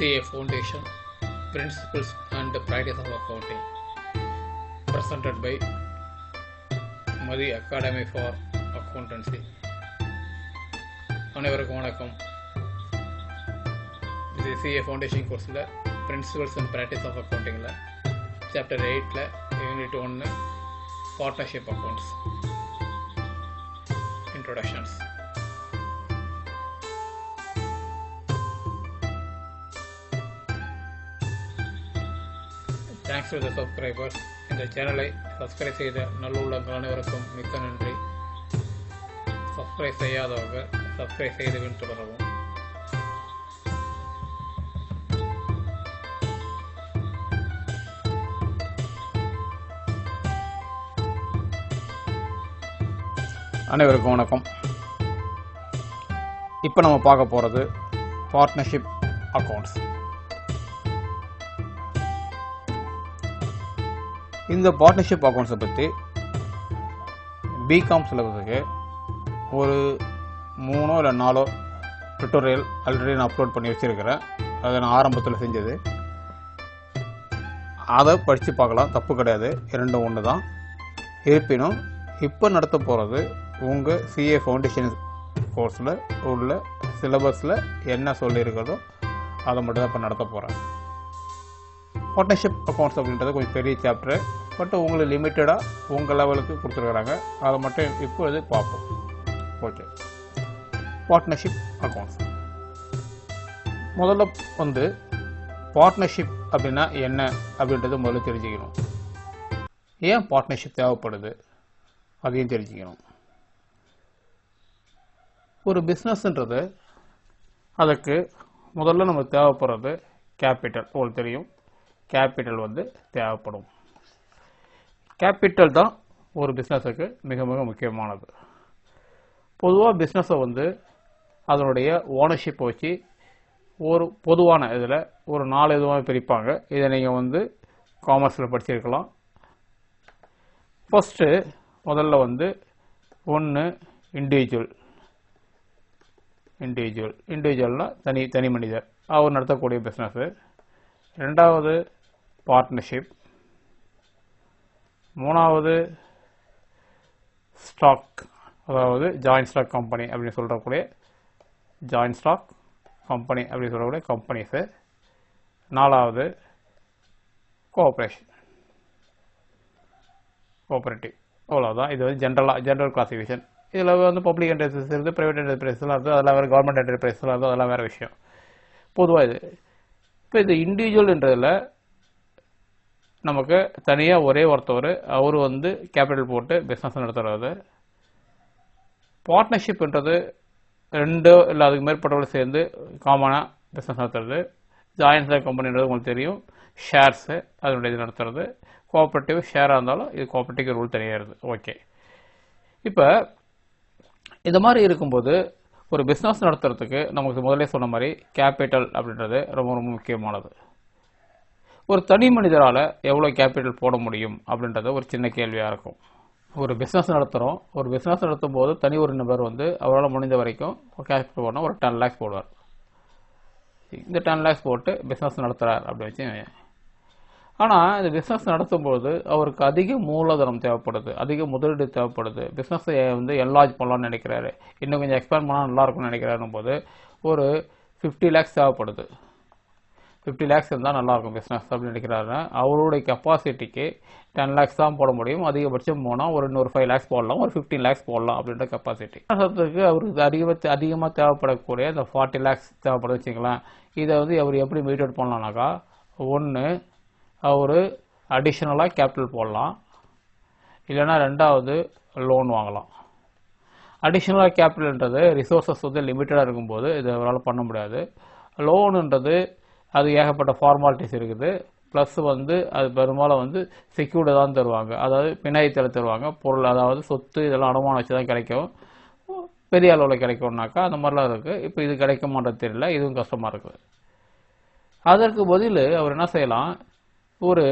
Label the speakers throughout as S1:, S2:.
S1: CA Foundation Principles and Practice of Accounting presented by Mathi academy for accountancy அனைவருக்கும் வணக்கம். இது CA foundation கோர்ஸில் principles and practice of அக்கௌண்டிங்கில் chapter எயிட்டில் unit ஒன்று partnership accounts introductions thanks to the subscribers இந்த சேனலை subscribe செய்த நல்லுள்ளங்கள் அனைவருக்கும் மிக்க நன்றி. சப்ஸ்கிரைப் செய்யாதவங்க சப்ஸ்கிரைப் செய்து பின் அனைவருக்கும் வணக்கம். இப்போ நம்ம பார்க்க போகிறது பார்ட்னர்ஷிப் அக்கௌண்ட்ஸ் இந்த பார்ட்னர்ஷிப் அக்கௌண்ட்ஸை பற்றி பிகாம் சிலபஸுக்கு ஒரு மூணோ இல்லை நாலோ டுட்டோரியல் ஆல்ரெடி நான் அப்லோட் பண்ணி வச்சுருக்கிறேன். அதை நான் ஆரம்பத்தில் செஞ்சது. அதை படித்து பார்க்கலாம். தப்பு கிடையாது. இரண்டும் ஒன்று தான் இருப்பினும் இப்போ நடத்த போகிறது உங்கள் சிஏ ஃபவுண்டேஷன் கோர்ஸில் உள்ள சிலபஸில் என்ன சொல்லியிருக்கிறதோ அதை மட்டும் தான் இப்போ நடத்த போகிறேன் பார்ட்னர்ஷிப் அக்கௌண்ட்ஸ் அப்படின்றது கொஞ்சம் பெரிய சாப்டரு பட் உங்களுக்கு லிமிட்டடாக உங்கள் லெவலுக்கு கொடுத்துருக்குறாங்க. அதை மட்டும் இப்பொழுது பார்ப்போம். ஓகே பார்ட்னர்ஷிப் அக்கௌண்ட்ஸ் முதல்ல வந்து பார்ட்னர்ஷிப் அப்படின்னா என்ன அப்படின்றத முதல்ல தெரிஞ்சுக்கணும். ஏன் பார்ட்னர்ஷிப் தேவைப்படுது அதையும் தெரிஞ்சுக்கணும். ஒரு பிஸ்னஸ்ன்றது அதுக்கு முதல்ல நம்ம தேவைப்படுறது கேபிட்டல் உங்களுக்கு தெரியும். கேபிட்டல் வந்து தேவைப்படும். கேபிட்டல் தான் ஒரு பிஸ்னஸுக்கு மிக மிக முக்கியமானது. பொதுவாக பிஸ்னஸை வந்து அதனுடைய ஓனர்ஷிப்பை வச்சு ஒரு பொதுவான இதில் ஒரு நாலு இதுவாக பிரிப்பாங்க. இதை நீங்கள் வந்து காமர்ஸில் படிச்சிருக்கலாம். ஃபஸ்ட்டு முதல்ல வந்து ஒன்று இண்டிவிஜுவல் இண்டிவிஜுவல் இண்டிவிஜுவல்னால் தனி தனி மனிதர். அவர் நடத்தக்கூடிய பிஸ்னஸ்ஸு ரெண்டாவது பார்ட்னர்ஷிப் மூணாவது ஸ்டாக் அதாவது ஜாயின்ட் ஸ்டாக் கம்பெனி அப்படின்னு சொல்கிறக்கூடிய ஜாயின்ட் ஸ்டாக் கம்பெனி அப்படின்னு சொல்லக்கூடிய கம்பெனிஸு நாலாவது கோஆப்ரேஷன் கோஆப்ரேட்டிவ் அவ்வளோதான் இது வந்து ஜென்ரலாக ஜென்ரல் கிளாசிஃபிகேஷன் இதில் வந்து பப்ளிக் என்டர்பிரைஸ் இருக்குது ப்ரைவேட் என்டர்பிரைஸ்லாம் இருக்குது அதெல்லாம் வேறு கவர்மெண்ட் என்டர்பிரைஸ்லாம் இருக்குது அதெல்லாம் வேறு விஷயம். பொதுவாக இது. இப்போ இது இண்டிவிஜுவல்ன்றதில் நமக்கு தனியாக ஒரே ஒருத்தவர் அவர் வந்து கேபிட்டல் போட்டு பிஸ்னஸ் நடத்துறது பார்ட்னர்ஷிப்ன்றது ரெண்டோ இல்லை அதுக்கு மேற்பட்டவர்கள் சேர்ந்து காமனாக பிஸ்னஸ் நடத்துறது. ஜாயின்ட் கம்பெனின்றது உங்களுக்கு தெரியும். ஷேர்ஸு அதனுடைய இது நடத்துறது. கோஆப்ரேட்டிவ் ஷேராக இருந்தாலும் இது கோஆப்ரேட்டிவ் ரூல் தெரியாது. ஓகே இப்போ இந்த மாதிரி இருக்கும்போது ஒரு பிஸ்னஸ் நடத்துறதுக்கு நமக்கு முதலே சொன்ன மாதிரி கேபிட்டல் அப்படின்றது ரொம்ப ரொம்ப முக்கியமானது. ஒரு தனி மனிதரால் எவ்வளோ கேபிட்டல் போட முடியும் அப்படின்றது ஒரு சின்ன கேள்வியாக இருக்கும். ஒரு பிஸ்னஸ் நடத்துகிறோம் ஒரு பிஸ்னஸ் நடத்தும் போது தனி ஒரு நபர் வந்து அவரால் முடிந்த வரைக்கும் கேபிட்டல் போடணும் ஒரு டென் லேக்ஸ் போடுவார். இந்த டென் லேக்ஸ் போட்டு பிஸ்னஸ் நடத்துகிறார் அப்படி வச்சு ஆனால் இந்த பிஸ்னஸ் நடத்தும்போது அவருக்கு அதிக மூலதனம் தேவைப்படுது. அதிக முதலீடு தேவைப்படுது. பிஸ்னஸை வந்து என்லார்ஜ் பண்ணலாம்னு நினைக்கிறாரு. இன்னும் கொஞ்சம் எக்ஸ்பேண்ட் பண்ணால் நல்லா இருக்கும்னு நினைக்கிறாருன்னும் போது ஒரு ஃபிஃப்டி லேக்ஸ் தேவைப்படுது. ஃபிஃப்டி லேக்ஸ் இருந்தால் நல்லாயிருக்கும் பிஸ்னஸ் அப்படின்னு நினைக்கிறாரு. அவருடைய கெப்பாசிட்டிக்கு டென் லேக்ஸ் தான் போட முடியும். அதிகபட்சம் போனால் ஒரு இன்னொரு ஃபைவ் லேக்ஸ் போடலாம் ஒரு ஃபிஃப்டீன் லேக்ஸ் போடலாம் அப்படின்ற கெப்பாசிட்டி பிஸ்னஸத்துக்கு அவருக்கு அதிகபட்ச அதிகமாக தேவைப்படக்கூடிய இந்த ஃபார்ட்டி லேக்ஸ் தேவைப்படுது வச்சுக்கலாம் இதை வந்து அவர் எப்படி மீட் அவுட் பண்ணலாம்னாக்கா ஒன்று அவர் அடிஷ்னலாக கேபிட்டல் போடலாம். இல்லைன்னா ரெண்டாவது லோன் வாங்கலாம். அடிஷ்னலாக கேபிட்டல்ன்றது ரிசோர்ஸஸ் வந்து லிமிட்டடாக இருக்கும்போது இதை அவரால் பண்ண முடியாது. லோனுன்றது அது ஏகப்பட்ட ஃபார்மாலிட்டிஸ் இருக்குது. ப்ளஸ் வந்து அது பெரும்பாலும் வந்து செக்யூர்டு தான் தருவாங்க. அதாவது பிணையத்தில் தருவாங்க. பொருள் அதாவது சொத்து இதெல்லாம் அடமானம் வச்சு தான் கிடைக்கும். பெரிய அளவில் கிடைக்கும்னாக்கா அந்த மாதிரிலாம் இருக்குது இப்போ இது கிடைக்க மாட்டது தெரியல. இதுவும் கஷ்டமாக இருக்குது. அதற்கு பதில் அவர் என்ன செய்யலாம்? ஒரு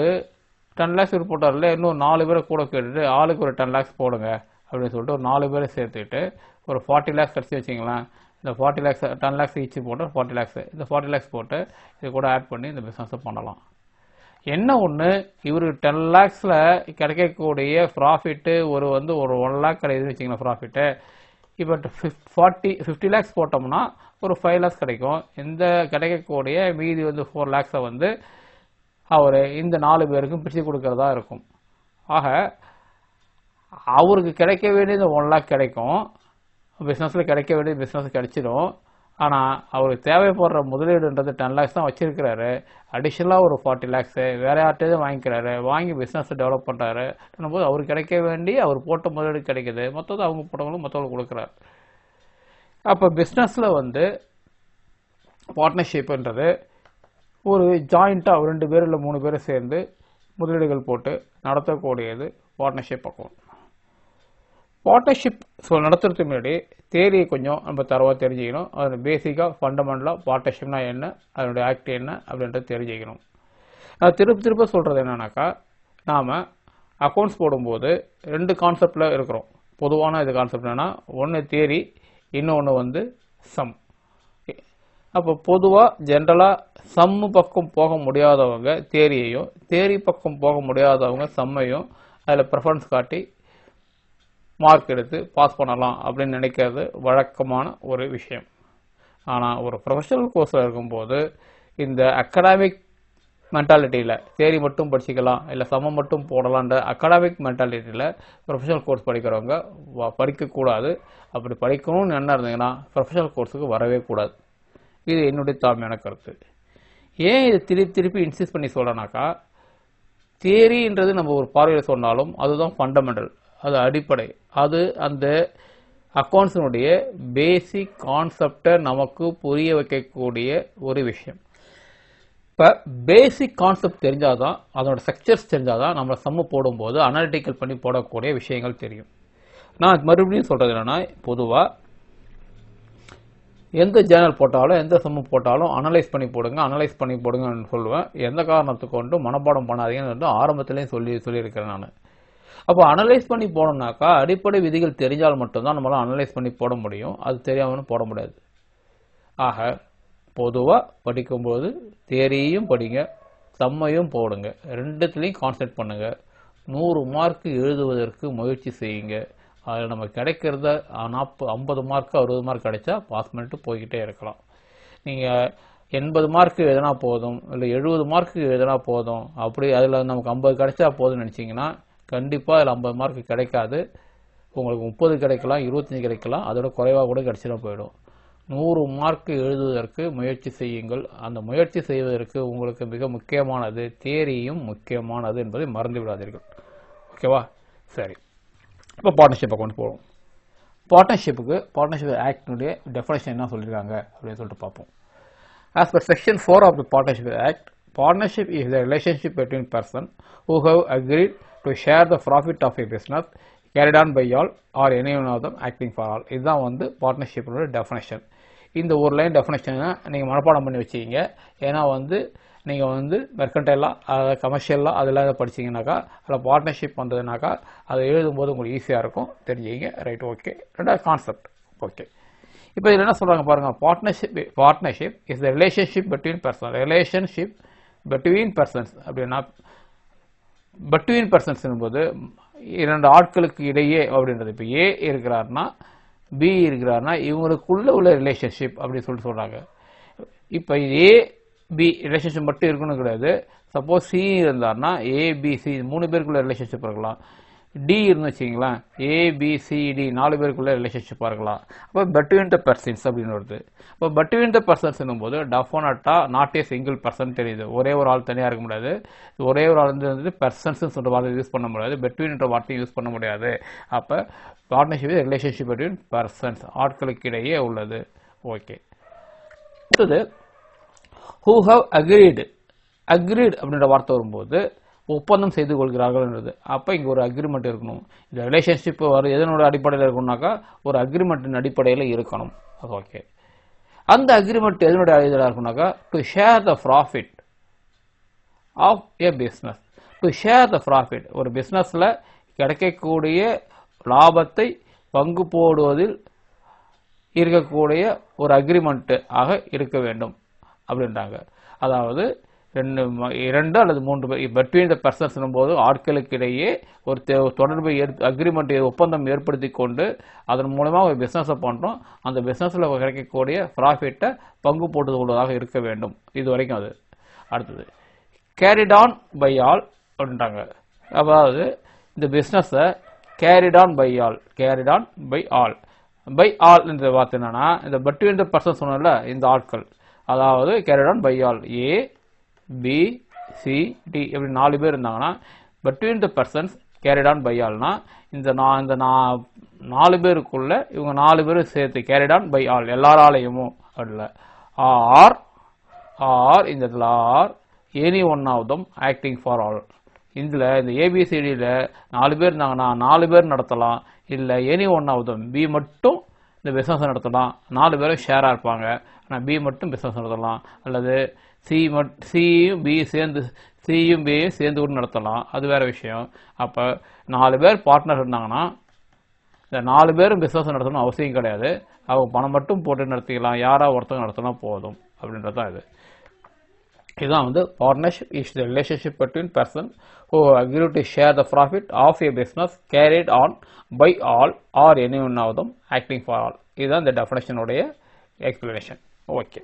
S1: டென் லேக்ஸ் போட்டார்ல இன்னும் நாலு பேரை கூட கேட்டுட்டு ஆளுக்கு ஒரு டென் லேக்ஸ் போடுங்க. அப்படின்னு சொல்லிட்டு ஒரு நாலு பேரை சேர்த்துக்கிட்டு ஒரு ஃபார்ட்டி லேக்ஸ் கிடச்சி வச்சிங்களேன். இந்த forty lakhs ten lakhs each போட்டு ஃபார்ட்டி லேக்ஸ் இந்த ஃபார்ட்டி லேக்ஸ் போட்டு இது கூட ஆட் பண்ணி இந்த பிஸ்னஸை பண்ணலாம். என்ன ஒன்று இவர் டென் லேக்ஸில் கிடைக்கக்கூடிய ப்ராஃபிட்டு ஒரு வந்து ஒரு ஒன் லேக் கிடைக்குதுன்னு வச்சுங்களேன் ப்ராஃபிட்டு இப்போ ஃபார்ட்டி ஃபிஃப்டி லேக்ஸ் போட்டோம்னா ஒரு ஃபைவ் லேக்ஸ் கிடைக்கும். இந்த கிடைக்கக்கூடிய மீதி வந்து ஃபோர் லேக்ஸை வந்து அவர் இந்த நாலு பேருக்கும் பிரித்து கொடுக்கறதா இருக்கும். ஆக அவருக்கு கிடைக்க வேண்டியது ஒன் லேக் கிடைக்கும். பிஸ்னஸில் கிடைக்க வேண்டிய பிஸ்னஸ் கிடைச்சிடும் ஆனால் அவருக்கு தேவைப்படுற முதலீடுன்றது டென் லேக்ஸ் தான் வச்சுருக்கிறாரு. அடிஷ்னலாக ஒரு ஃபார்ட்டி லேக்ஸு வேறு யார்கிட்டயும் வாங்கிக்கிறாரு. வாங்கி பிஸ்னஸை டெவலப் பண்ணுறாரு போது அவர் கிடைக்க வேண்டி அவர் போட்ட முதலீடு கிடைக்கிது. மொத்தத்தை அவங்க போட்டவங்களும் மற்றவங்களுக்கு கொடுக்குறாரு. அப்போ பிஸ்னஸில் வந்து பார்ட்னர்ஷிப்புன்றது ஒரு ஜாயிண்ட்டாக ரெண்டு பேர் இல்லை மூணு பேரும் சேர்ந்து முதலீடுகள் போட்டு நடத்தக்கூடியது பார்ட்னர்ஷிப் அக்கௌண்ட் பார்ட்னர்ஷிப் ஸோ நடத்துறதுக்கு முன்னாடி தேரியை கொஞ்சம் நம்ம தரவாக தெரிஞ்சுக்கணும். அது பேசிக்காக ஃபண்டமெண்டலாக பார்ட்னர்ஷிப்னா என்ன அதனுடைய ஆக்ட் என்ன அப்படின்றத தெரிஞ்சுக்கணும். நான் திருப்பி திருப்ப சொல்கிறது என்னன்னாக்கா நாம் அக்கௌண்ட்ஸ் போடும்போது ரெண்டு கான்செப்டில் இருக்கிறோம். பொதுவான இது கான்செப்ட் என்னென்னா ஒன்று தேரி இன்னொன்று வந்து சம் அப்போ பொதுவாக ஜென்ரலாக சம்மு பக்கம் போக முடியாதவங்க தேரியையும் தேரி பக்கம் போக முடியாதவங்க சம்மையும் அதில் ப்ரெஃபரன்ஸ் காட்டி மார்க் எடுத்து பாஸ் பண்ணலாம் அப்படின்னு நினைக்கிறது வழக்கமான ஒரு விஷயம். ஆனால் ஒரு ப்ரொஃபஷனல் கோர்ஸில் இருக்கும்போது இந்த அகடாமிக் மென்டாலிட்டியில் தேரி மட்டும் படிச்சுக்கலாம் இல்லை சமம் மட்டும் போடலான்ற அகடாமிக் மென்டாலிட்டியில் ப்ரொஃபஷனல் கோர்ஸ் படிக்கிறவங்க படிக்கக்கூடாது. அப்படி படிக்கணும்னு என்ன இருந்தீங்கன்னா ப்ரொஃபஷனல் கோர்ஸுக்கு வரவே கூடாது. இது என்னுடைய தாழ்மையான கருத்து. ஏன் இது திருப்பி திருப்பி இன்சிஸ்ட் பண்ணி சொல்கிறேன்னாக்கா தேரின்றது நம்ம ஒரு பார்வையில் சொன்னாலும் அதுதான் ஃபண்டமெண்டல் அது அடிப்படை. அது அந்த அக்கௌண்ட்ஸினுடைய பேசிக் கான்செப்டை நமக்கு புரிய வைக்கக்கூடிய ஒரு விஷயம். இப்போ பேசிக் கான்செப்ட் தெரிஞ்சாதான் அதோட ஸ்ட்ரக்சர்ஸ் தெரிஞ்சாதான் நம்ம சம்மு போடும்போது அனாலிட்டிக்கல் பண்ணி போடக்கூடிய விஷயங்கள் தெரியும். நான் மறுபடியும் சொல்கிறது என்னென்னா பொதுவாக எந்த ஜேர்னல் போட்டாலும் எந்த சம்மு போட்டாலும் அனலைஸ் பண்ணி போடுங்க அனலைஸ் பண்ணி போடுங்கன்னு சொல்லுவேன். எந்த காரணத்துக்கு கொண்டு மனப்பாடம் பண்ணாதீங்கன்னு வந்து சொல்லி சொல்லியிருக்கிறேன் நான். அப்போ அனலைஸ் பண்ணி போனோம்னாக்கா அடிப்படை விதிகள் தெரிஞ்சால் மட்டும்தான் நம்மளால் அனலைஸ் பண்ணி போட முடியும். அது தெரியாமல் போட முடியாது. ஆக பொதுவாக படிக்கும்போது தேரியும் படிங்க செம்மையும் போடுங்க. ரெண்டுத்துலேயும் கான்சென்ட் பண்ணுங்கள் நூறு மார்க் எழுதுவதற்கு முயற்சி செய்யுங்க. அதில் நம்ம கிடைக்கிறத நாற்பது ஐம்பது மார்க் அறுபது மார்க் கிடைச்சா பாஸ் பண்ணிட்டு போய்கிட்டே இருக்கலாம். நீங்கள் எண்பது மார்க் எழுதினா போதும் இல்லை எழுபது மார்க்கு எழுதினா போதும். அப்படி அதில் நமக்கு ஐம்பது கிடைச்சா போதும்னு நினச்சிங்கன்னா கண்டிப்பாக அதில் ஐம்பது மார்க் கிடைக்காது. உங்களுக்கு முப்பது கிடைக்கலாம் இருபத்தஞ்சி கிடைக்கலாம். அதோட குறைவாக கூட கிடச்சிட போயிடும். நூறு மார்க் எழுதுவதற்கு முயற்சி செய்யுங்கள். அந்த முயற்சி செய்வதற்கு உங்களுக்கு மிக முக்கியமானது தேரியும் முக்கியமானது என்பதை மறந்து விடாதீர்கள். ஓகேவா சரி. இப்போ பார்ட்னர்ஷிப்பை கொண்டு போவோம் பார்ட்னர்ஷிப்புக்கு பார்ட்னர்ஷிப் ஆக்டினுடைய டெஃபினேஷன் என்ன சொல்லியிருக்காங்க அப்படின்னு சொல்லிட்டு பார்ப்போம். As per Section 4 of the partnership act partnership is the relationship between person who have agreed to share the profit of a business carried on by all or any one of them acting for all. இதுதான் வந்து பார்ட்னர்ஷிப்போட definition இந்த ஒரு line டெஃபினேஷனை நீங்கள் மனப்பாடம் பண்ணி வச்சுக்கிங்க. ஏன்னா வந்து நீங்கள் வந்து மெர்கன்டைலாக கமர்ஷியலாக அதெல்லாம் படிச்சீங்கன்னாக்கா அதில் பார்ட்னர்ஷிப் வந்ததுனாக்கா அதை எழுதும்போது உங்களுக்கு ஈஸியாக இருக்கும். தெரிஞ்சுக்கிங்க. ரைட் ஓகே ரெண்டாவது கான்செப்ட் ஓகே இப்போ இதில் என்ன சொல்கிறாங்க பாருங்கள் partnership partnership is the relationship between person relationship between persons அப்படின்னா பட்வீன் பர்சன்ஸ் என்பது இரண்டு ஆட்களுக்கு இடையே அப்படின்றது. இப்போ ஏ இருக்கிறாருன்னா பி இருக்கிறாருன்னா இவங்களுக்குள்ள உள்ள ரிலேஷன்ஷிப் அப்படின்னு சொல்லிட்டு சொல்கிறாங்க இப்போ ஏ பி ரிலேஷன்ஷிப் மட்டும் இருக்கணும் கிடையாது. சப்போஸ் சி இருந்தாருன்னா ஏபிசி சி மூணு பேருக்குள்ள ரிலேஷன்ஷிப் இருக்கலாம். டி இருந்து வச்சிங்களேன் ஏபிசிடி நாலு பேருக்குள்ள ரிலேஷன்ஷிப்பாக இருக்கலாம் அப்போ பெட்வீன் த பர்சன்ஸ் அப்படின்னு வருது. இப்போ பெட்வீன் த பர்சன்ஸ் போது டெஃபினட்டாக நாட் ஏ சிங்கிள் பர்சன் தெரியுது. ஒரே ஒரு ஆள் தனியாக இருக்க முடியாது. ஒரே ஒரு ஆள் வந்து வந்து பர்சன்ஸ் சொல்ற வார்த்தை யூஸ் பண்ண முடியாது. பெட்வீன்ன்ற வார்த்தையும் யூஸ் பண்ண முடியாது. அப்போ பார்ட்னர்ஷிப் ரிலேஷன்ஷிப் பெட்வீன் பர்சன்ஸ் ஆட்களுக்கு இடையே உள்ளது. ஓகே அடுத்தது ஹூ ஹவ் அக்ரீடு அக்ரீட் அப்படின்ற வார்த்தை வரும்போது ஒப்பந்தம் செய்து கொள்கிறார்கள்ன்றது. அப்போ இங்கே ஒரு அக்ரிமெண்ட் இருக்கணும். இந்த ரிலேஷன்ஷிப் வர எதனோட அடிப்படையில் இருக்கணும்னாக்கா ஒரு அக்ரிமெண்ட்டின் அடிப்படையில் இருக்கணும். அது ஓகே அந்த அக்ரிமெண்ட் எதனுடைய இதில் இருக்கும்னாக்கா to share the profit of a business to share the profit ஒரு பிஸ்னஸில் கிடைக்கக்கூடிய லாபத்தை பங்கு போடுவதில் இருக்கக்கூடிய ஒரு அக்ரிமெண்ட்டு ஆக இருக்க வேண்டும். அப்படின்றாங்க. அதாவது ரெண்டு இரண்டு அல்லது மூன்று பெட்வீன் த பர்சன்ஸ் போது ஆட்களுக்கு இடையே ஒரு தொடர்பை தொடர்பை அக்ரிமெண்ட் ஒப்பந்தம் ஏற்படுத்தி கொண்டு அதன் மூலமாக ஒரு பிஸ்னஸை பண்ணுறோம் அந்த பிஸ்னஸில் கிடைக்கக்கூடிய ப்ராஃபிட்டை பங்கு போட்டுக் கொள்வதாக இருக்க வேண்டும். இது வரைக்கும் அது. அடுத்தது கேரிட் ஆன் பை ஆல் அப்படின்றாங்க அதாவது இந்த பிஸ்னஸை carried on by all carried on by all by all என்ற வார்த்தை என்னன்னா இந்த பட்வீன் த பர்சன் சொன்னல இந்த ஆட்கள். அதாவது carried on by all A B C D இப்படி நாலு பேர் இருந்தாங்கன்னா between the persons carried on by ஆல்னா இந்த நான் இந்த நான் நாலு பேருக்குள்ளே இவங்க நாலு பேரும் சேர்த்து கேரிட் ஆன் பை ஆல் எல்லாராலையுமோ அல்ல. ஆர் ஆர் இந்த இடத்துல or any one of them acting for all இதில் இந்த ஏபிசிடியில் நாலு பேர் இருந்தாங்கன்னா நாலு பேர் நடத்தலாம். இல்லை any one of them B மட்டும் இந்த பிஸ்னஸ் நடத்தலாம். நாலு பேரும் ஷேராக இருப்பாங்க. ஆனால் பி மட்டும் பிஸ்னஸ் நடத்தலாம். அல்லது சி மட் சியும் பி சேர்ந்து சியும் பியும் சேர்ந்து கூட நடத்தலாம். அது வேற விஷயம். அப்போ நாலு பேர் பார்ட்னர் இருந்தாங்கன்னா இந்த நாலு பேரும் பிஸ்னஸ் நடத்தணும் அவசியம் கிடையாது. அவங்க பணம் மட்டும் போட்டு நடத்திக்கலாம். யாராக ஒருத்தங்க நடத்தினா போதும். அப்படின்றது தான் இது. இதுதான் வந்து partnership is the relationship between person who agree to share the profit of a business carried on by all or any one of them acting for all இதுதான் இந்த டெஃபினேஷனுடைய எக்ஸ்பிளனேஷன் ஓகே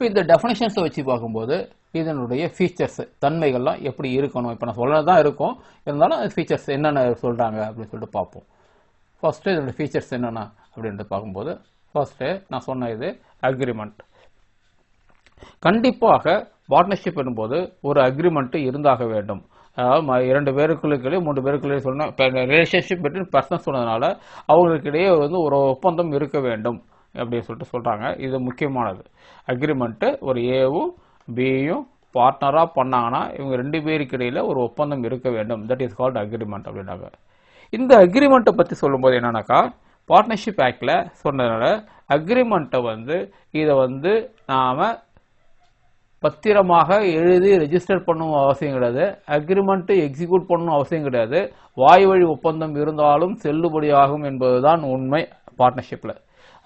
S1: இப்போ இந்த டெஃபினேஷன்ஸை வச்சு பார்க்கும்போது இதனுடைய ஃபீச்சர்ஸ் தன்மைகள்லாம் எப்படி இருக்கணும்? இப்போ நான் சொல்கிறது தான் இருக்கும். இருந்தாலும் ஃபீச்சர்ஸ் என்னென்ன சொல்கிறாங்க அப்படின்னு சொல்லிட்டு பார்ப்போம். ஃபர்ஸ்ட்டு இதோட ஃபீச்சர்ஸ் என்னென்ன அப்படின்ட்டு பார்க்கும்போது ஃபர்ஸ்ட்டு நான் சொன்ன இது அக்ரிமெண்ட் கண்டிப்பாக பார்ட்னர்ஷிப் பண்ணும்போது ஒரு அக்ரிமெண்ட்டு இருந்தாக வேண்டும். அதாவது இரண்டு பேருக்குள்ளே மூன்று பேருக்குள்ளே சொன்ன ரிலேஷன்ஷிப் பிட்வீன் பர்சன் சொன்னதுனால அவங்களுக்கிடையே வந்து ஒரு ஒப்பந்தம் இருக்க வேண்டும். அப்படின்னு சொல்லிட்டு சொல்கிறாங்க இது முக்கியமானது. அக்ரிமெண்ட்டு ஒரு ஏவும் பியும் பார்ட்னராக பண்ணாங்கன்னா இவங்க ரெண்டு பேருக்கு இடையில் ஒரு ஒப்பந்தம் இருக்க வேண்டும். தட் இஸ் கால்ட் அக்ரிமெண்ட் அப்படின்னாங்க. இந்த அக்ரிமெண்ட்டை பற்றி சொல்லும்போது என்னன்னாக்கா பார்ட்னர்ஷிப் ஆக்டில் சொன்னதுனால அக்ரிமெண்ட்டை வந்து இதை வந்து நாம் பத்திரமாக எழுதி ரெஜிஸ்டர் பண்ணணும் அவசியம் கிடையாது. அக்ரிமெண்ட்டு எக்ஸிக்யூட் பண்ணணும் அவசியம் கிடையாது. வாய் வழி ஒப்பந்தம் இருந்தாலும் செல்லுபடியாகும் என்பதுதான் உண்மை பார்ட்னர்ஷிப்பில்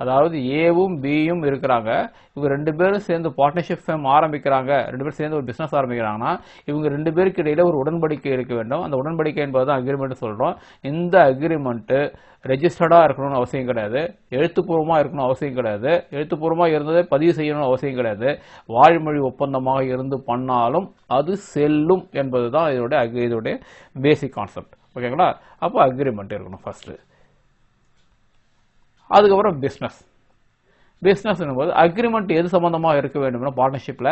S1: அதாவது ஏவும் பியும் இருக்கிறாங்க. இவங்க ரெண்டு பேரும் சேர்ந்து பார்ட்னர்ஷிப் ஃபேம் ஆரம்பிக்கிறாங்க. ரெண்டு பேரும் சேர்ந்து ஒரு பிஸ்னஸ் ஆரம்பிக்கிறாங்கன்னா இவங்க ரெண்டு பேருக்கு இடையில ஒரு உடன்படிக்கை இருக்க வேண்டும். அந்த உடன்படிக்கை என்பது தான் அக்ரிமெண்ட் சொல்கிறோம் இந்த அக்ரிமெண்ட்டு ரெஜிஸ்டர்டாக இருக்கணும்னு அவசியம் கிடையாது. எழுத்துப்பூர்வமாக இருக்கணும் அவசியம் கிடையாது. எழுத்துப்பூர்வமாக இருந்ததை பதிவு செய்யணும்னு அவசியம் கிடையாது. வாய்மொழி ஒப்பந்தமாக இருந்து பண்ணாலும் அது செல்லும் என்பது தான் இதோடைய இதோடைய பேசிக் கான்செப்ட் ஓகேங்களா அப்போ அக்ரிமெண்ட் இருக்கணும் ஃபஸ்ட்டு அதுக்கப்புறம் பிஸ்னஸ் பிஸ்னஸ் போது அக்ரிமெண்ட் எது சம்மந்தமாக இருக்க வேண்டும்னா பார்ட்னர்ஷிப்பில்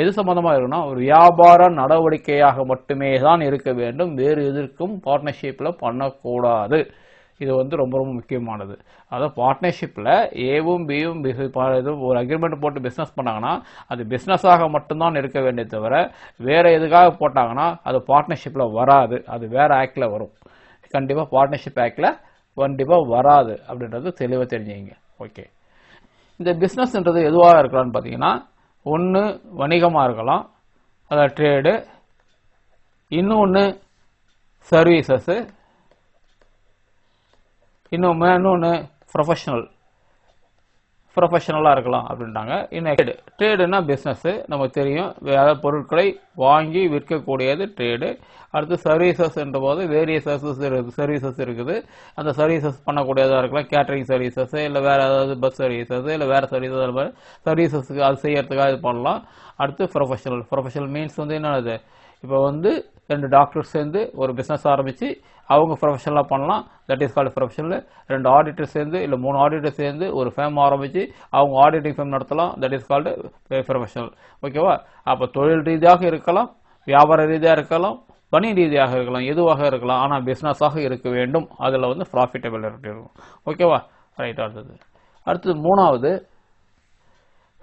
S1: எது சம்மந்தமாக இருக்குன்னா ஒரு வியாபார நடவடிக்கையாக மட்டுமே தான் இருக்க வேண்டும். வேறு எதற்கும் பார்ட்னர்ஷிப்பில் பண்ணக்கூடாது. இது வந்து ரொம்ப ரொம்ப முக்கியமானது. அதாவது பார்ட்னர்ஷிப்பில் ஏவும் பியும் ஒரு அக்ரிமெண்ட் போட்டு பிஸ்னஸ் பண்ணாங்கன்னா அது பிஸ்னஸாக மட்டும்தான் இருக்க வேண்டிய தவிர வேறு எதுக்காக போட்டாங்கன்னா அது பார்ட்னர்ஷிப்பில் வராது. அது வேறு ஆக்டில் வரும். கண்டிப்பாக பார்ட்னர்ஷிப் ஆக்டில் கண்டிப்பாக வராது அப்படின்றது தெளிவாக தெரிஞ்சுங்க ஓகே இந்த பிஸ்னஸ்ன்றது எதுவாக இருக்கலாம்னு பார்த்தீங்கன்னா ஒன்று வணிகமாக இருக்கலாம் அதாவது ட்ரேடு இன்னொன்று சர்வீசஸ்ஸு இன்னொன்று இன்னொன்று ப்ரொஃபஷனல் ப்ரொஃபஷனலாக இருக்கலாம் அப்படின்ட்டாங்க இன்னும் ட்ரேடு ட்ரேடுனா பிஸ்னஸ்ஸு நமக்கு தெரியும் வேறு பொருட்களை வாங்கி விற்கக்கூடியது ட்ரேடு அடுத்து சர்வீசஸ்ன்ற போது வேரியஸ் சர்வீசஸ் இருக்குது. அந்த சர்வீசஸ் பண்ணக்கூடியதாக இருக்கலாம் கேட்டரிங் சர்வீசஸ் இல்லை வேறு ஏதாவது பஸ் சர்வீசஸ் இல்லை வேறு சர்வீசஸ் அது மாதிரி சர்வீசஸ்க்கு அது செய்யறதுக்காக இது பண்ணலாம். அடுத்து ப்ரொஃபஷனல் ப்ரொஃபஷனல் மீன்ஸ் வந்து என்னது? இப்போ வந்து ரெண்டு டாக்டர்ஸ் சேர்ந்து ஒரு பிஸ்னஸ் ஆரம்பித்து அவங்க ப்ரொஃபஷனலாக பண்ணலாம். தட் இஸ் கால்டு ப்ரொஃபஷனல் ரெண்டு ஆடிட்டர் சேர்ந்து இல்லை மூணு ஆடிட்டர் சேர்ந்து ஒரு ஃபேம் ஆரம்பித்து அவங்க ஆடிட்டிங் ஃபேம் நடத்தலாம். தட் இஸ் கால்டு ப்ரொஃபஷனல் ஓகேவா அப்போ தொழில் ரீதியாக இருக்கலாம் வியாபார ரீதியாக இருக்கலாம் பணி ரீதியாக இருக்கலாம் எதுவாக இருக்கலாம். ஆனால் பிஸ்னஸாக இருக்க வேண்டும். அதில் வந்து ப்ராஃபிட்டபிள் இருக்கும். ஓகேவா ரைட் அடுத்தது. அடுத்தது மூணாவது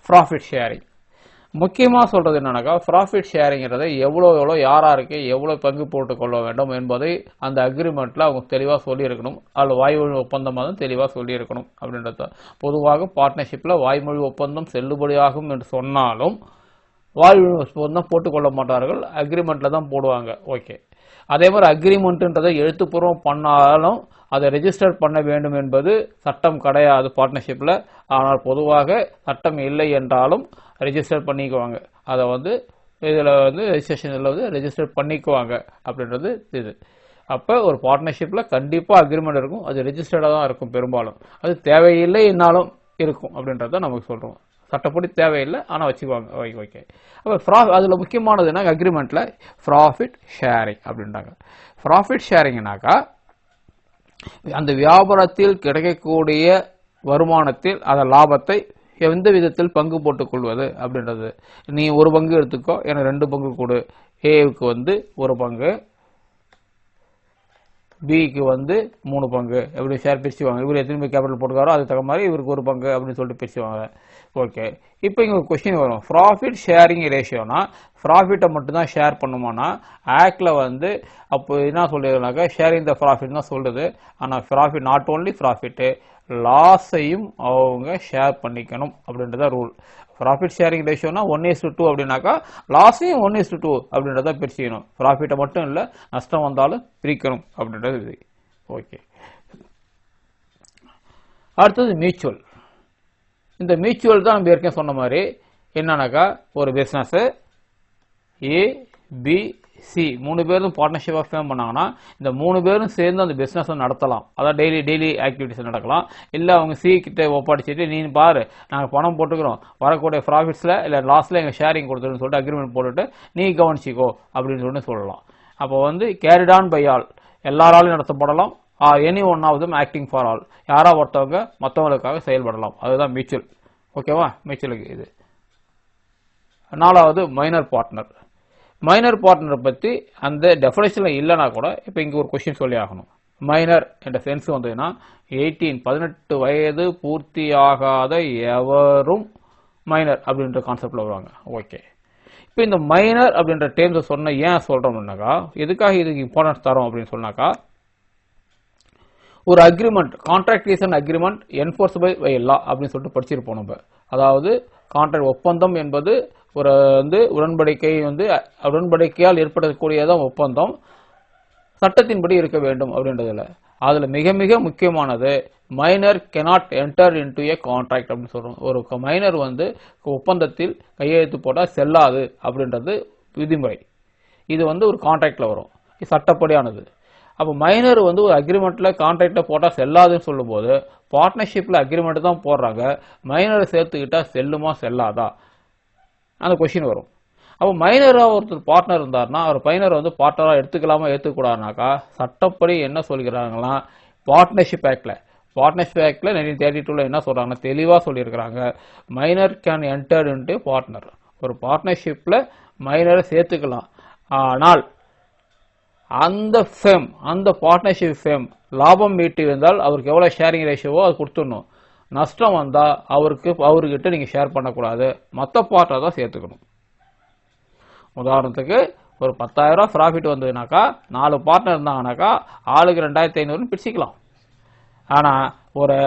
S1: ப்ராஃபிட் ஷேரிங் முக்கியமாக சொல்கிறது என்னன்னாக்கா ப்ராஃபிட் ஷேரிங்கிறது எவ்வளோ எவ்வளோ யாராருக்கு எவ்வளோ பங்கு போட்டுக்கொள்ள வேண்டும் என்பதை அந்த அக்ரிமெண்ட்டில் அவங்க தெளிவாக சொல்லியிருக்கணும். அதில் வாய்மொழி ஒப்பந்தமாக தான் தெளிவாக சொல்லியிருக்கணும் அப்படின்றத. பொதுவாக பார்ட்னர்ஷிப்பில் வாய்மொழி ஒப்பந்தம் செல்லுபடியாகும் என்று சொன்னாலும் வாய்மொழி ஒப்பந்தம் போட்டுக்கொள்ள மாட்டார்கள். அக்ரிமெண்ட்டில் தான் போடுவாங்க. ஓகே அதே மாதிரி அக்ரிமெண்ட்டுன்றதை எழுத்துப்பூர்வம் பண்ணாலும் அதை ரெஜிஸ்டர் பண்ண வேண்டும் என்பது சட்டம் கிடையாது பார்ட்னர்ஷிப்பில் ஆனால் பொதுவாக சட்டம் இல்லை என்றாலும் ரெஜிஸ்டர் பண்ணிக்குவாங்க. அதை வந்து இதில் வந்து ரெஜிஸ்ட்ரேஷனில் வந்து ரெஜிஸ்டர் பண்ணிக்குவாங்க அப்படின்றது இது. அப்போ ஒரு பார்ட்னர்ஷிப்பில் கண்டிப்பாக அக்ரிமெண்ட் இருக்கும். அது ரெஜிஸ்டர்டாக தான் இருக்கும் பெரும்பாலும். அது தேவையில்லை என்னாலும் இருக்கும் அப்படின்றத நமக்கு சொல்கிறோம் சட்டப்படி தேவையில்லை ஆனால் வச்சுக்குவாங்க. Okay okay. அப்போ ஃப்ரா அதில் முக்கியமானது என்ன அக்ரிமெண்ட்டில் ப்ராஃபிட் ஷேரிங் அப்படின்றாங்க. ப்ராஃபிட் ஷேரிங்னாக்கா அந்த வியாபாரத்தில் கிடைக்கக்கூடிய வருமானத்தில் அந்த லாபத்தை எந்த விதத்தில் பங்கு போட்டுக்கொள்வது அப்படின்றது. நீ ஒரு பங்கு எடுத்துக்கோ எனக்கு ரெண்டு பங்கு கொடு. ஏவுக்கு வந்து ஒரு பங்கு பிக்கு வந்து மூணு பங்கு. எப்படி ஷேர் பிரிச்சுவாங்க இவர் எத்தனை பேர் கேபிட்டல் போட்டுக்காரோ அதுக்கு தகுந்த மாதிரி இவருக்கு ஒரு பங்கு அப்படின்னு சொல்லிட்டு பிரிச்சுவாங்க ஓகே இப்போ இங்கே ஒரு கொஸ்டின் வரும். ப்ராஃபிட் ஷேரிங் ரேஷியோனா ப்ராஃபிட்டை மட்டும்தான் ஷேர் பண்ணுமானா ஆக்டில் வந்து அப்போ என்ன சொல்லிடுனாக்கா ஷேரிங் த ப்ராஃபிட் தான் சொல்லுது. ஆனால் ப்ராஃபிட் நாட் ஓன்லி ப்ராஃபிட்டு லாஸையும் அவங்க ஷேர் பண்ணிக்கணும் அப்படின்றத ரூல் ப்ராஃபிட் ஷேரிங் ரேஷியோனா ஒன் இஸ் டூ அப்படின்னாக்கா லாஸையும் ஒன் இஸ் டூ அப்படின்றத பிரிச்சுக்கணும். ப்ராஃபிட்டை மட்டும் இல்லை நஷ்டம் வந்தாலும் பிரிக்கணும் அப்படின்றது இது. ஓகே அடுத்தது மியூச்சுவல் இந்த மியூச்சுவல் தான் நம்ம ஏற்கனவே சொன்ன மாதிரி என்னன்னாக்கா ஒரு பிஸ்னஸ்ஸு ஏ பி சி மூணு பேரும் பார்ட்னர்ஷிப்பாக ஃபேம் பண்ணாங்கன்னா இந்த மூணு பேரும் சேர்ந்து அந்த பிஸ்னஸை நடத்தலாம். அதான் டெய்லி டெய்லி ஆக்டிவிட்டிஸ் நடக்கலாம். இல்லை அவங்க சி கிட்ட ஒப்படைச்சிட்டு நீ பாரு நாங்கள் பணம் போட்டுக்கிறோம். வரக்கூடிய ப்ராஃபிட்ஸில் இல்லை லாஸில் எங்கள் ஷேரிங் கொடுத்துருன்னு சொல்லிட்டு அக்ரிமெண்ட் போட்டுட்டு நீ கவனிச்சிக்கோ அப்படின்னு சொல்லிட்டு சொல்லலாம். அப்போ வந்து கேரிட் ஆன் பை ஆல் எல்லாராலையும் நடத்தப்படலாம். Any one of them acting for all யாரா ஒருத்தவங்க மற்றவங்களுக்காக செயல்படலாம். அதுதான் மியூச்சுவல் ஓகேவா மியூச்சுவலுக்கு இது. நாலாவது மைனர் பார்ட்னர் மைனர் பார்ட்னரை பற்றி அந்த டெஃபினேஷனில் இல்லைனா கூட இப்போ இங்கே ஒரு கொஸ்டின் சொல்லி ஆகணும். மைனர் என்ற சென்ஸ் வந்ததுன்னா எயிட்டீன் பதினெட்டு வயது பூர்த்தியாகாத எவரும் மைனர் அப்படின்ற கான்செப்டில் வருவாங்க. ஓகே இப்போ இந்த மைனர் அப்படின்ற டேர்ம்ஸை சொன்ன ஏன் சொல்கிறோம்னாக்கா எதுக்காக இதுக்கு இம்பார்ட்டன்ஸ் தரோம் அப்படின்னு சொன்னாக்கா ஒரு agreement contract agreement enforceable by law அப்படின்னு சொல்லிட்டு படிச்சிருப்போம் நம்ம. அதாவது கான்ட்ராக்ட் ஒப்பந்தம் என்பது ஒரு வந்து உடன்படிக்கை வந்து உடன்படிக்கையால் ஏற்படக்கூடியதான் ஒப்பந்தம். சட்டத்தின்படி இருக்க வேண்டும் அப்படின்றதுல. அதில் மிக மிக முக்கியமானது minor cannot enter into a contract அப்படின்னு சொல்கிறோம் ஒரு மைனர் வந்து ஒப்பந்தத்தில் கையெழுத்து போட்டால் செல்லாது அப்படின்றது விதிமுறை. இது வந்து ஒரு கான்ட்ராக்டில் வரும். இது சட்டப்படியானது. அப்போ மைனர் வந்து ஒரு அக்ரிமெண்ட்டில் கான்ட்ராக்டில் போட்டால் செல்லாதுன்னு சொல்லும்போது பார்ட்னர்ஷிப்பில் அக்ரிமெண்ட் தான் போடுறாங்க. மைனரை சேர்த்துக்கிட்டா செல்லுமா செல்லாதா அந்த கொஷின் வரும். அப்போ மைனராக ஒருத்தர் பார்ட்னர் இருந்தாருன்னா அவர் பையனர் வந்து பார்ட்னராக எடுத்துக்கலாமா எடுத்துக்கூடாதுனாக்கா சட்டப்படி என்ன சொல்கிறாங்கன்னா பார்ட்னர்ஷிப் ஆக்டில் பார்ட்னர்ஷிப் ஆக்டில் நைன்டீன் தேர்ட்டி டூவில் என்ன சொல்கிறாங்கன்னா தெளிவாக சொல்லியிருக்கிறாங்க. Minor can enter into partner ஒரு பார்ட்னர்ஷிப்பில் மைனரை சேர்த்துக்கலாம். ஆனால் அந்த ஃபேம் அந்த பார்ட்னர்ஷிப் ஃபேம் லாபம் ஈட்டியிருந்தால் அவருக்கு எவ்வளோ ஷேரிங் ரேஷியோவோ அது கொடுத்துடணும். நஷ்டம் வந்தால் அவருக்கு அவர்கிட்ட நீங்கள் ஷேர் பண்ணக்கூடாது. மற்ற பார்ட்டை தான் சேர்த்துக்கணும். உதாரணத்துக்கு ஒரு பத்தாயிரரூவா ப்ராஃபிட் வந்ததுனாக்கா நாலு பார்ட்னர் இருந்தாங்கனாக்கா ஆளுக்கு ரெண்டாயிரத்தி ஐநூறுன்னு பிரிச்சுக்கலாம். ஆனால் ஒரு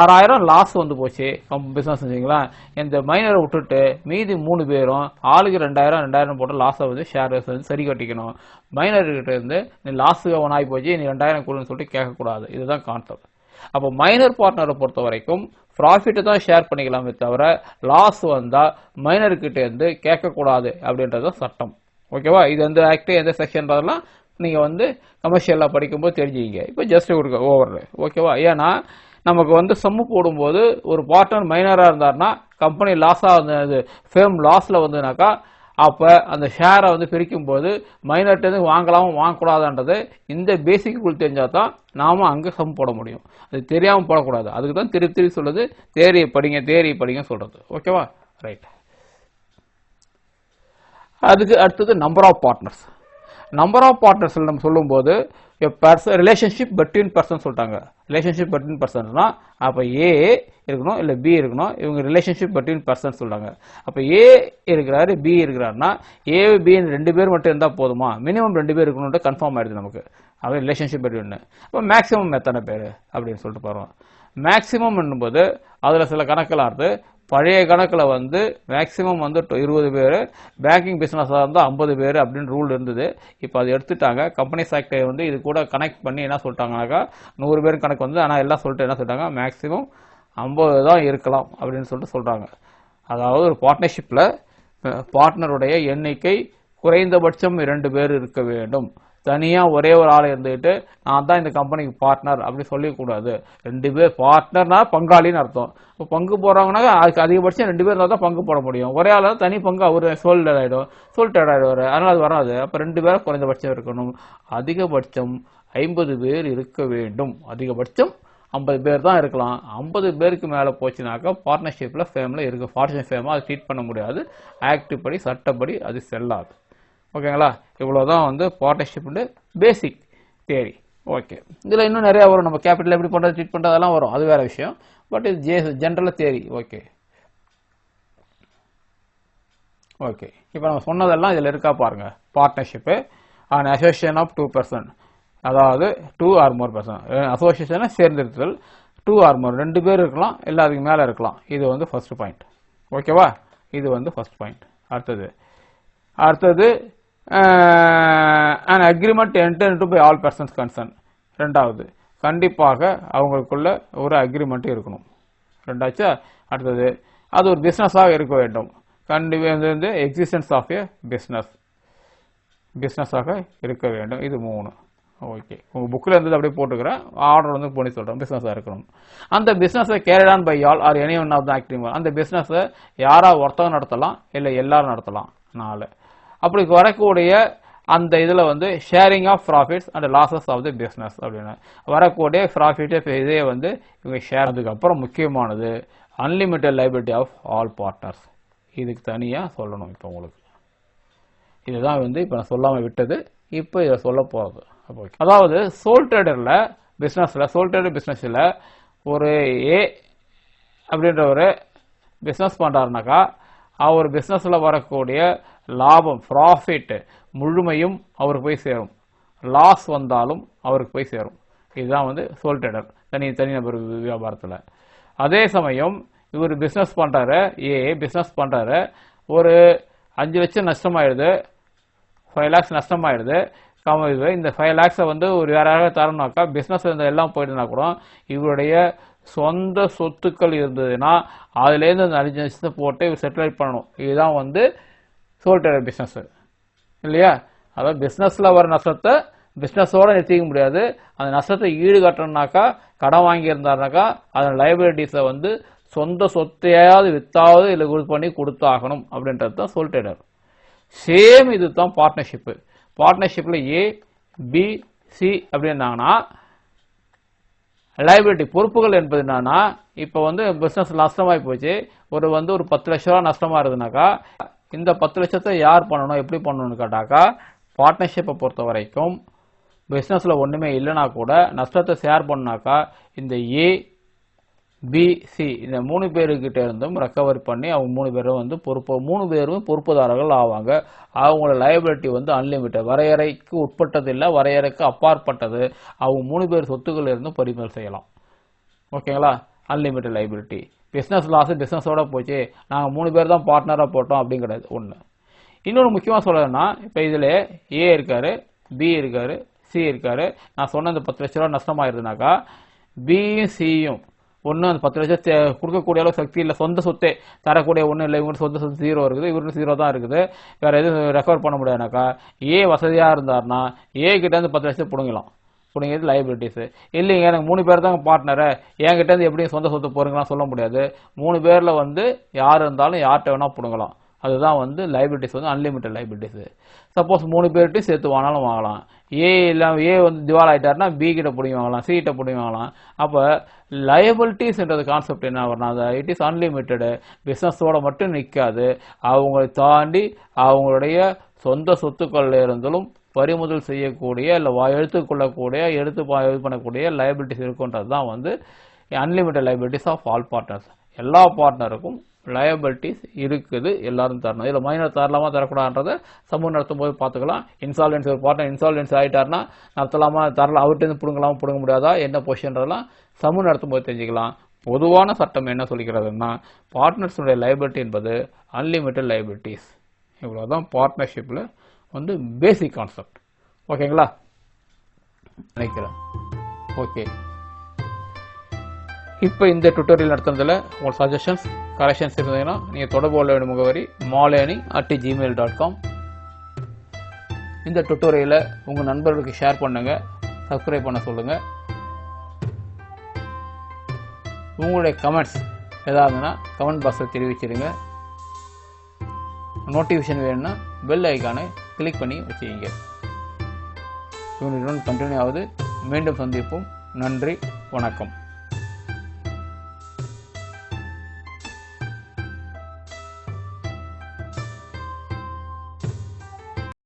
S1: ஆறாயிரம் லாஸ் வந்து போச்சு. பிஸ்னஸ் செஞ்சீங்களா? இந்த மைனரை விட்டுட்டு மீதி மூணு பேரும் ஆளுக்கு ரெண்டாயிரம் ரெண்டாயிரம் போட்டு லாஸை வந்து ஷேர் வந்து சரி கட்டிக்கணும். மைனர்கிட்ட இருந்து நீ லாஸுக்கு ஒன் ஆகி போச்சு நீ ரெண்டாயிரம் கொடுன்னு சொல்லிட்டு கேட்கக்கூடாது. இதுதான் கான்செப்ட் அப்போ மைனர் பார்ட்னரை பொறுத்த வரைக்கும் ப்ராஃபிட்டை தான் ஷேர் பண்ணிக்கலாமே தவிர லாஸ் வந்தால் மைனர்கிட்ட இருந்து கேட்கக்கூடாது அப்படின்றது தான் சட்டம். ஓகேவா இது எந்த ஆக்ட் எந்த செக்ஷன்றதெல்லாம் நீங்கள் வந்து கமர்ஷியலாக படிக்கும்போது தெரிஞ்சுக்கிங்க. இப்போ ஜஸ்ட் கொடுக்க ஓவர் ஓகேவா ஏன்னா நமக்கு வந்து சம்மு போடும்போது ஒரு பார்ட்னர் மைனராக இருந்தாருன்னா கம்பெனி லாஸாக இருந்தது ஃபேம் லாஸில் வந்ததுனாக்கா அப்போ அந்த ஷேரை வந்து பிரிக்கும் போது மைனர்ட்டேருந்து வாங்கலாமா வாங்கக்கூடாதுன்றது இந்த பேசிக் தெரிஞ்சால் தான் நாம அங்கே சம் போட முடியும். அது தெரியாமல் போடக்கூடாது. அதுக்கு தான் திருப்பி திருப்பி சொல்லுது தேரியை படிங்க தேரியை படிங்க சொல்கிறது ஓகேவா ரைட் அதுக்கு அடுத்தது number of partners number of partners நம்ம சொல்லும்போது பர்சன் ரிலேஷன்ஷிப் பட்வீன் பர்சன் சொல்லிட்டாங்க. ரிலேஷன்ஷிப் பட்வீன் பர்சன்னா அப்போ ஏ இருக்கணும் இல்லை பி இருக்கணும் இவங்க ரிலேஷன்ஷிப் பட்வீன் பர்சன் சொல்கிறாங்க அப்போ ஏ இருக்கிறாரு பி இருக்கிறாருன்னா ஏ பி ரெண்டு பேர் மட்டும் இருந்தால் போதுமா? மினிமம் ரெண்டு பேர் இருக்கணும்னு கன்ஃபார்ம் ஆகிடுது நமக்கு. அப்போ ரிலேஷன்ஷிப் பட்வீன் அப்போ மேக்ஸிமம் எத்தனை பேர்? அப்படின்னு சொல்லிட்டு பாருவோம் மேக்ஸிமம் என்னும்போது அதில் சில கணக்கெல்லாம் இருக்கு பழைய கணக்கில் வந்து மேக்ஸிமம் வந்து இருபது பேர் பேங்கிங் பிஸ்னஸாக இருந்தால் ஐம்பது பேர் அப்படின்னு ரூல் இருந்தது. இப்போ அது எடுத்துட்டாங்க. கம்பெனிஸ் ஆக்ட் வந்து இது கூட கனெக்ட் பண்ணி என்ன சொல்லிட்டாங்கனாக்கா நூறு பேர் கணக்கு வந்து ஆனால் எல்லாம் சொல்லிட்டு என்ன சொல்லிட்டாங்க மேக்ஸிமம் ஐம்பது தான் இருக்கலாம் அப்படின்னு சொல்லிட்டு சொல்கிறாங்க அதாவது ஒரு பார்ட்னர்ஷிப்பில் பார்ட்னருடைய எண்ணிக்கை குறைந்தபட்சம் இரண்டு பேர் இருக்க வேண்டும். தனியாக ஒரே ஒரு ஆள் இருந்துக்கிட்டு நான் தான் இந்த கம்பெனிக்கு பார்ட்னர் அப்படி சொல்லிக்கூடாது. ரெண்டு பேர் பார்ட்னர்னா பங்காளின்னு அர்த்தம். இப்போ பங்கு போடுறாங்கன்னா அதுக்கு அதிகபட்சம் ரெண்டு பேர் இருந்தால் தான் பங்கு போட முடியும். ஒரே ஆள் தனி பங்கு அவர் சோல்டட் ஆகிடும் சோல்டட் ஆகிடுவார் அதனால் அது வராது. அப்போ ரெண்டு பேரும் குறைந்தபட்சம் இருக்கணும். அதிகபட்சம் ஐம்பது பேர் இருக்க வேண்டும். அதிகபட்சம் ஐம்பது பேர் தான் இருக்கலாம். ஐம்பது பேருக்கு மேலே போச்சுனாக்கா பார்ட்னர்ஷிப்பில் ஃபேமில் இருக்குது பார்ட்னர்ஷிப் ஃபேமாக அது ட்ரீட் பண்ண முடியாது. ஆக்ட் படி சட்டப்படி அது செல்லாது. ஓகேங்களா? இவ்வளோதான் வந்து பார்ட்னர்ஷிப்னு பேசிக் தேரி ஓகே இதில் இன்னும் நிறையா வரும். நம்ம கேபிட்டல் எப்படி பண்ணுறது ட்ரீட் பண்ணுறது அதெல்லாம் வரும். அது வேற விஷயம். பட் இது ஜே ஜென்ரலாக தேரி ஓகே ஓகே இப்போ நம்ம சொன்னதெல்லாம் இதில் இருக்கா பாருங்கள் partnership and association of two person அதாவது டூ ஆர் மோர் பர்சன் அசோசியேஷனை சேர்ந்திருத்தல். டூ ஆர் மோர் ரெண்டு பேர் இருக்கலாம். இல்லை அதுக்கு மேலே இருக்கலாம். இது வந்து ஃபர்ஸ்ட் பாயிண்ட் ஓகேவா இது வந்து ஃபர்ஸ்ட் பாயிண்ட் அடுத்தது. அடுத்தது an agreement enter by all persons concern ரெண்டாவது கண்டிப்பாக அவங்களுக்குள்ள ஒரு அக்ரிமெண்ட் இருக்கணும். ரெண்டாச்சா? அடுத்தது அது ஒரு பிஸ்னஸாக இருக்க வேண்டும். கண்டிப்பாக வந்து எக்ஸிஸ்டன்ஸ் ஆஃப் ஏ பிஸ்னஸ் பிஸ்னஸாக இருக்க வேண்டும். இது மூணு. ஓகே உங்கள் புக்கில் இருந்தது அப்படியே போட்டுக்கிறேன். ஆர்டர் வந்து பண்ணி சொல்கிறேன் பிஸ்னஸாக இருக்கணும். அந்த பிஸ்னஸை carried on by all or any one of the active அந்த பிஸ்னஸை யாராக ஒருத்தவங்க நடத்தலாம் இல்லை எல்லாரும் நடத்தலாம்? நாலு. அப்படி வரக்கூடிய அந்த இதில் வந்து sharing of profits and losses of the business அப்படின்னு. வரக்கூடிய ப்ராஃபிட் இதே வந்து இவங்க ஷேர் அதுக்கப்புறம் முக்கியமானது. Unlimited liability of all partners இதுக்கு தனியாக சொல்லணும் இப்போ உங்களுக்கு. இதுதான் வந்து இப்போ நான் சொல்லாமல் விட்டது. இப்போ இதை சொல்ல போகுது அப்போ அதாவது சோல் ட்ரேடரில் பிஸ்னஸில் சோல் ட்ரேடர் பிஸ்னஸில் ஒரு ஏ அப்படின்ற ஒரு பிஸ்னஸ் பண்ணுறாருனாக்கா அவர் பிஸ்னஸில் வரக்கூடிய லாபம் ப்ராஃபிட் முழுமையும் அவருக்கு போய் சேரும். லாஸ் வந்தாலும் அவருக்கு போய் சேரும். இதுதான் வந்து சோல் ட்ரேடர் தனி தனிநபர் வியாபாரத்தில். அதே சமயம் இவர் பிஸ்னஸ் பண்ணுறாரு ஏ பிஸ்னஸ் பண்ணுறாரு ஒரு அஞ்சு லட்சம் நஷ்டமாயிடுது. ஃபைவ் லேக்ஸ் நஷ்டமாயிடுது. காம இது இந்த ஃபைவ் லேக்ஸை வந்து ஒரு வேற யாராவது தரணும்னாக்கா பிஸ்னஸ் இருந்த எல்லாம் போயிட்டுனா கூட இவருடைய சொந்த சொத்துக்கள் இருந்ததுன்னா அதுலேருந்து அந்த அஞ்சு லட்சத்தை போட்டு இவர் செட்டிலைட் பண்ணணும். இதுதான் வந்து சோல்டர் பிஸ்னஸ் இல்லையா? அதாவது பிஸ்னஸில் வர நஷ்டத்தை பிஸ்னஸோட நிறுத்திக்க முடியாது. அந்த நஷ்டத்தை ஈடுகட்டணுனாக்கா கடன் வாங்கியிருந்தாருனாக்கா அதன் லைபிலிட்டிஸை வந்து சொந்த சொத்தையாவது வித்தாவது இல்லை குரூப் பண்ணி கொடுத்தாகணும் அப்படின்றது தான் சோல்டேடர் சேம் இது தான் பார்ட்னர்ஷிப்பு பார்ட்னர்ஷிப்பில் ஏ பி சி அப்படின்னாங்கன்னா லைபிலிட்டி பொறுப்புகள் என்பது என்னன்னா இப்போ வந்து பிஸ்னஸ் நஷ்டமாகி போச்சு. ஒரு வந்து ஒரு பத்து லட்ச ரூபா நஷ்டமாக இருந்ததுனாக்கா இந்த பத்து லட்சத்தை யார் பண்ணணும் எப்படி பண்ணணும்னு கேட்டாக்கா பார்ட்னர்ஷிப்பை பொறுத்த வரைக்கும் பிஸ்னஸில் ஒன்றுமே இல்லைனா கூட நஷ்டத்தை ஷேர் பண்ணாக்கா இந்த ஏ பிசி இந்த மூணு பேருக்கிட்ட இருந்தும் ரெக்கவர் பண்ணி அவங்க மூணு பேரும் வந்து பொறுப்பு மூணு பேரும் பொறுப்புதாரர்கள் ஆவாங்க. அவங்களோட லைபிலிட்டி வந்து அன்லிமிட்டட் வரையறைக்கு உட்பட்டது இல்லை வரையறைக்கு அப்பாற்பட்டது. அவங்க மூணு பேர் சொத்துக்கள் இருந்தும் பறிமுதல் செய்யலாம். ஓகேங்களா அன்லிமிட்டட் லைபிலிட்டி பிஸ்னஸ் லாஸு பிஸ்னஸோட போச்சு. நாங்கள் மூணு பேர் தான் பார்ட்னராக போட்டோம் அப்படிங்கிறது ஒன்று இன்னொன்று முக்கியமாக சொல்லணும்னா இப்போ இதில் ஏ இருக்கார் பி இருக்கார் சி இருக்கார். நான் சொன்ன அந்த பத்து லட்ச ரூபா நஷ்டமாயிருதுனாக்கா பியும் சியும் ஒன்று அந்த பத்து லட்சம் கொடுக்கக்கூடிய அளவு சக்தி இல்லை. சொந்த சொத்தே தரக்கூடிய ஒன்றும் இல்லை. இவங்க சொந்த சொத்து ஜீரோ இருக்குது. இவருக்கு ஜீரோ தான் இருக்குது. வேறு எதுவும் ரெக்கவர் பண்ண முடியாதுனாக்கா ஏ வசதியாக இருந்தாருன்னா ஏ கிட்ட இருந்து பத்து லட்சத்தை பிடுங்கலாம் அப்படிங்கிறது லைபிலிட்டிஸு இல்லைங்க எனக்கு மூணு பேர் தாங்க பார்ட்னரு என்கிட்ட எப்படியும் சொந்த சொத்து போகிறீங்களாம் சொல்ல முடியாது. மூணு பேரில் வந்து யார் இருந்தாலும் யார்கிட்ட வேணால் பிடுங்கலாம். அதுதான் வந்து லைபிலிட்டிஸ் வந்து அன்லிமிட்டட் லைபிலிட்டிஸு சப்போஸ் மூணு பேர்கிட்டையும் சேர்த்து வாங்கினாலும் வாங்கலாம். ஏ இல்லாம ஏ வந்து திவால் ஆயிட்டாருன்னா பி கிட்ட பிடிங்கி வாங்கலாம் சி கிட்ட பிடிங்கி வாங்கலாம். அப்போ லயபிலிட்டிஸ்ன்றது கான்செப்ட் என்ன வரணும் அது இட் இஸ் அன்லிமிட்டடு பிஸ்னஸோட மட்டும் நிற்காது அவங்களை தாண்டி அவங்களுடைய சொந்த சொத்துக்களில் இருந்தாலும் பறிமுதல் செய்யக்கூடிய இல்லை வா எடுத்துக்கொள்ளக்கூடிய எடுத்து பா- இது பண்ணக்கூடிய லைபிலிட்டிஸ் இருக்குன்றது தான் வந்து unlimited liabilities of all partners எல்லா பார்ட்னருக்கும் லயபிலிட்டிஸ் இருக்குது எல்லாரும் தரணும். இதில் மைனர் தரலாமா தரக்கூடாதுன்றதை சமூகம் நடத்தும் போது பார்த்துக்கலாம். இன்சால்வன்சி ஒரு பார்ட்னர் இன்சால்வன்சி ஆகிட்டார்னா நடத்தலாமா தரலாம் அவர்கிட்ட பிடுங்கலாமா பிடுங்க முடியாதா என்ன பொசிஷன்றதெல்லாம் சமூகம் நடத்தும் போது தெரிஞ்சுக்கலாம். பொதுவான சட்டம் என்ன சொல்லிக்கிறதுன்னா பார்ட்னர்ஸுடைய லைபிலிட்டி என்பது அன்லிமிட்டட் லைபிலிட்டிஸ் இவ்வளோதான் பார்ட்னர்ஷிப்பில் வந்து பேசிக் கான்செப்ட் ஓகேங்களா? நினைக்கிறேன். ஓகே. இப்போ இந்த டுட்டோரியல் நடத்துனதில் உங்கள் சஜஷன்ஸ் கரெக்ஷன்ஸ் இருந்ததுன்னா நீங்கள் தொடர்பு கொள்ள வேண்டிய முகவரி Maleni at Gmail dot com இந்த டுட்டோரியலை உங்கள் நண்பர்களுக்கு ஷேர் பண்ணுங்கள் சப்ஸ்கிரைப் பண்ண சொல்லுங்கள் உங்களுடைய கமெண்ட்ஸ் ஏதாவதுன்னா கமெண்ட் பாக்ஸில் தெரிவிச்சிருங்க. நோட்டிஃபிகேஷன் வேணும்னா பெல் ஐக்கானை கிளிக் பண்ணி வச்சுக்கிங்க. இவனுடன் கண்டினியூ ஆகுது மீண்டும் சந்திப்போம். நன்றி வணக்கம்.